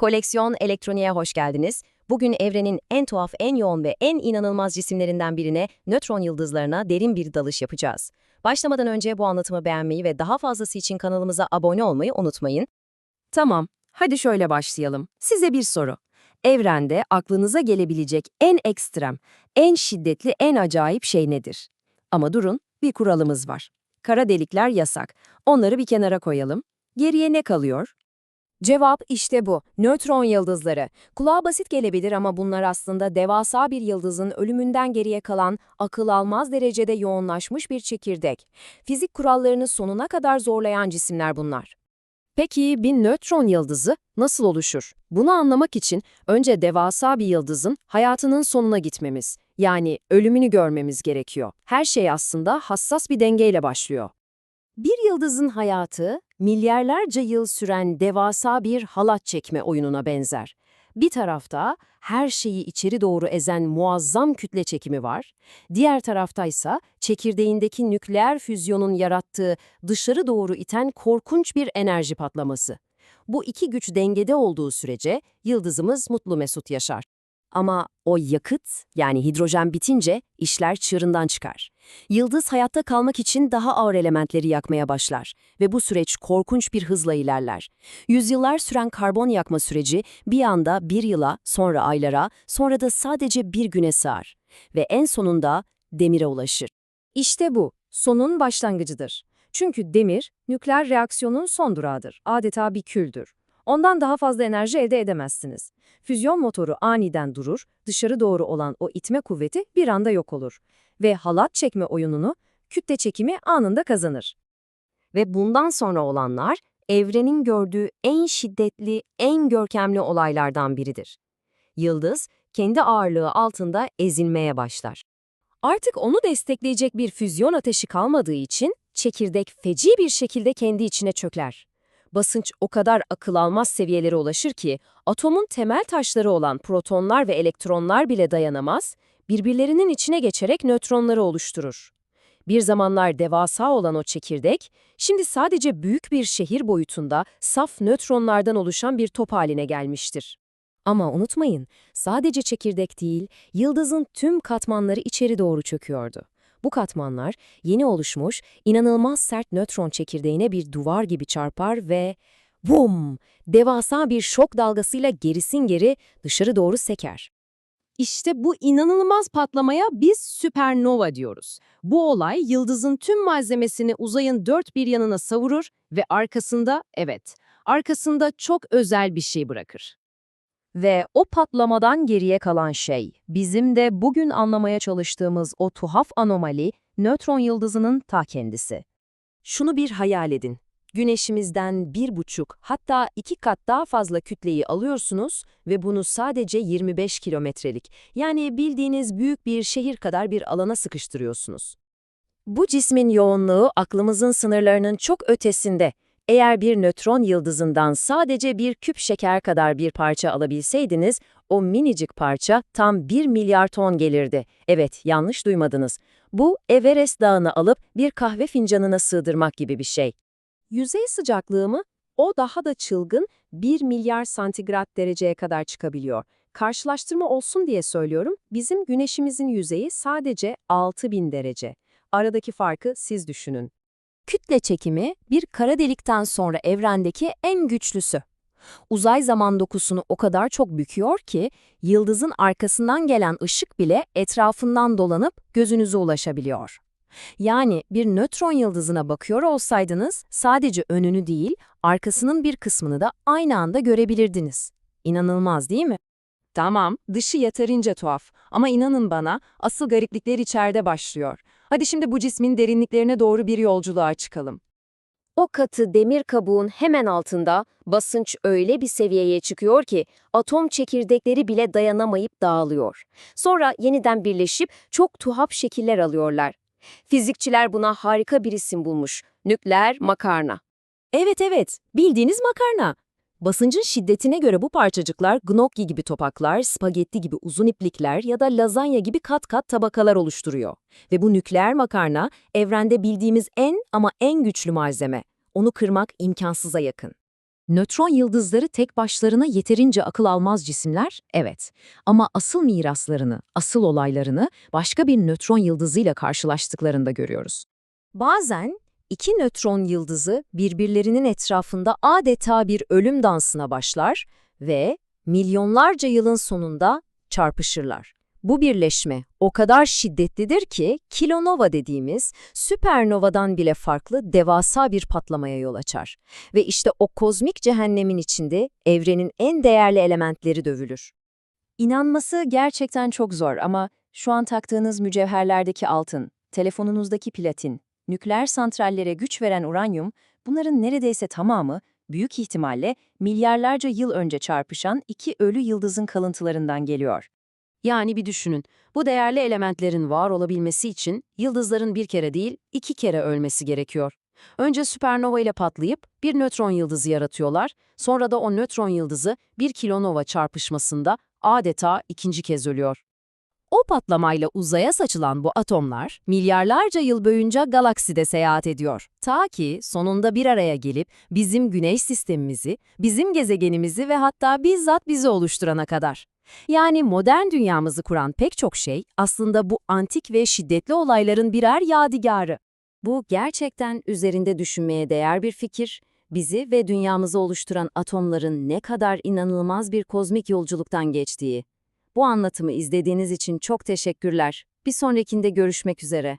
Koleksiyon Elektroniğe hoş geldiniz. Bugün evrenin en tuhaf, en yoğun ve en inanılmaz cisimlerinden birine, nötron yıldızlarına derin bir dalış yapacağız. Başlamadan önce bu anlatımı beğenmeyi ve daha fazlası için kanalımıza abone olmayı unutmayın. Tamam, hadi şöyle başlayalım. Size bir soru. Evrende aklınıza gelebilecek en ekstrem, en şiddetli, en acayip şey nedir? Ama durun, bir kuralımız var. Kara delikler yasak. Onları bir kenara koyalım. Geriye ne kalıyor? Cevap işte bu. Nötron yıldızları. Kulağa basit gelebilir ama bunlar aslında devasa bir yıldızın ölümünden geriye kalan, akıl almaz derecede yoğunlaşmış bir çekirdek. Fizik kurallarını sonuna kadar zorlayan cisimler bunlar. Peki bir nötron yıldızı nasıl oluşur? Bunu anlamak için önce devasa bir yıldızın hayatının sonuna gitmemiz, yani ölümünü görmemiz gerekiyor. Her şey aslında hassas bir dengeyle başlıyor. Bir yıldızın hayatı, milyarlarca yıl süren devasa bir halat çekme oyununa benzer. Bir tarafta her şeyi içeri doğru ezen muazzam kütle çekimi var, diğer taraftaysa çekirdeğindeki nükleer füzyonun yarattığı dışarı doğru iten korkunç bir enerji patlaması. Bu iki güç dengede olduğu sürece yıldızımız mutlu mesut yaşar. Ama o yakıt, yani hidrojen bitince işler çığırından çıkar. Yıldız hayatta kalmak için daha ağır elementleri yakmaya başlar ve bu süreç korkunç bir hızla ilerler. Yüzyıllar süren karbon yakma süreci bir anda bir yıla, sonra aylara, sonra da sadece bir güne sığar ve en sonunda demire ulaşır. İşte bu, sonun başlangıcıdır. Çünkü demir, nükleer reaksiyonun son durağıdır. Adeta bir küldür. Ondan daha fazla enerji elde edemezsiniz. Füzyon motoru aniden durur, dışarı doğru olan o itme kuvveti bir anda yok olur. Ve halat çekme oyununu, kütle çekimi anında kazanır. Ve bundan sonra olanlar evrenin gördüğü en şiddetli, en görkemli olaylardan biridir. Yıldız kendi ağırlığı altında ezilmeye başlar. Artık onu destekleyecek bir füzyon ateşi kalmadığı için çekirdek feci bir şekilde kendi içine çökler. Basınç o kadar akıl almaz seviyelere ulaşır ki atomun temel taşları olan protonlar ve elektronlar bile dayanamaz, birbirlerinin içine geçerek nötronları oluşturur. Bir zamanlar devasa olan o çekirdek, şimdi sadece büyük bir şehir boyutunda saf nötronlardan oluşan bir top haline gelmiştir. Ama unutmayın, sadece çekirdek değil, yıldızın tüm katmanları içeri doğru çöküyordu. Bu katmanlar yeni oluşmuş, inanılmaz sert nötron çekirdeğine bir duvar gibi çarpar ve bum! Devasa bir şok dalgasıyla gerisin geri dışarı doğru seker. İşte bu inanılmaz patlamaya biz süpernova diyoruz. Bu olay yıldızın tüm malzemesini uzayın dört bir yanına savurur ve arkasında, evet, arkasında çok özel bir şey bırakır. Ve o patlamadan geriye kalan şey, bizim de bugün anlamaya çalıştığımız o tuhaf anomali, nötron yıldızının ta kendisi. Şunu bir hayal edin. Güneşimizden bir buçuk hatta iki kat daha fazla kütleyi alıyorsunuz ve bunu sadece 25 kilometrelik yani bildiğiniz büyük bir şehir kadar bir alana sıkıştırıyorsunuz. Bu cismin yoğunluğu aklımızın sınırlarının çok ötesinde. Eğer bir nötron yıldızından sadece bir küp şeker kadar bir parça alabilseydiniz, o minicik parça tam 1 milyar ton gelirdi. Evet, yanlış duymadınız. Bu, Everest Dağı'nı alıp bir kahve fincanına sığdırmak gibi bir şey. Yüzey sıcaklığı mı? O daha da çılgın 1 milyar santigrat dereceye kadar çıkabiliyor. Karşılaştırma olsun diye söylüyorum, bizim güneşimizin yüzeyi sadece 6000 derece. Aradaki farkı siz düşünün. Kütle çekimi bir kara delikten sonra evrendeki en güçlüsü. Uzay zaman dokusunu o kadar çok büküyor ki yıldızın arkasından gelen ışık bile etrafından dolanıp gözünüze ulaşabiliyor. Yani bir nötron yıldızına bakıyor olsaydınız sadece önünü değil, arkasının bir kısmını da aynı anda görebilirdiniz. İnanılmaz değil mi? Tamam, dışı yeterince tuhaf ama inanın bana asıl gariplikler içeride başlıyor. Hadi şimdi bu cismin derinliklerine doğru bir yolculuğa çıkalım. O katı demir kabuğun hemen altında basınç öyle bir seviyeye çıkıyor ki atom çekirdekleri bile dayanamayıp dağılıyor. Sonra yeniden birleşip çok tuhaf şekiller alıyorlar. Fizikçiler buna harika bir isim bulmuş. Nükleer makarna. Evet evet, bildiğiniz makarna. Basıncın şiddetine göre bu parçacıklar gnocchi gibi topaklar, spagetti gibi uzun iplikler ya da lazanya gibi kat kat tabakalar oluşturuyor. Ve bu nükleer makarna evrende bildiğimiz en ama en güçlü malzeme. Onu kırmak imkansıza yakın. Nötron yıldızları tek başlarına yeterince akıl almaz cisimler, evet. Ama asıl miraslarını, asıl olaylarını başka bir nötron yıldızıyla karşılaştıklarında görüyoruz. Bazen iki nötron yıldızı birbirlerinin etrafında adeta bir ölüm dansına başlar ve milyonlarca yılın sonunda çarpışırlar. Bu birleşme o kadar şiddetlidir ki kilonova dediğimiz süpernovadan bile farklı devasa bir patlamaya yol açar. Ve işte o kozmik cehennemin içinde evrenin en değerli elementleri dövülür. İnanması gerçekten çok zor ama şu an taktığınız mücevherlerdeki altın, telefonunuzdaki platin, nükleer santrallere güç veren uranyum, bunların neredeyse tamamı büyük ihtimalle milyarlarca yıl önce çarpışan iki ölü yıldızın kalıntılarından geliyor. Yani bir düşünün, bu değerli elementlerin var olabilmesi için yıldızların bir kere değil, iki kere ölmesi gerekiyor. Önce süpernova ile patlayıp bir nötron yıldızı yaratıyorlar, sonra da o nötron yıldızı bir kilonova çarpışmasında adeta ikinci kez ölüyor. O patlamayla uzaya saçılan bu atomlar milyarlarca yıl boyunca galakside seyahat ediyor. Ta ki sonunda bir araya gelip bizim güneş sistemimizi, bizim gezegenimizi ve hatta bizzat bizi oluşturana kadar. Yani modern dünyamızı kuran pek çok şey aslında bu antik ve şiddetli olayların birer yadigarı. Bu gerçekten üzerinde düşünmeye değer bir fikir, bizi ve dünyamızı oluşturan atomların ne kadar inanılmaz bir kozmik yolculuktan geçtiği. Bu anlatımı izlediğiniz için çok teşekkürler. Bir sonrakinde görüşmek üzere.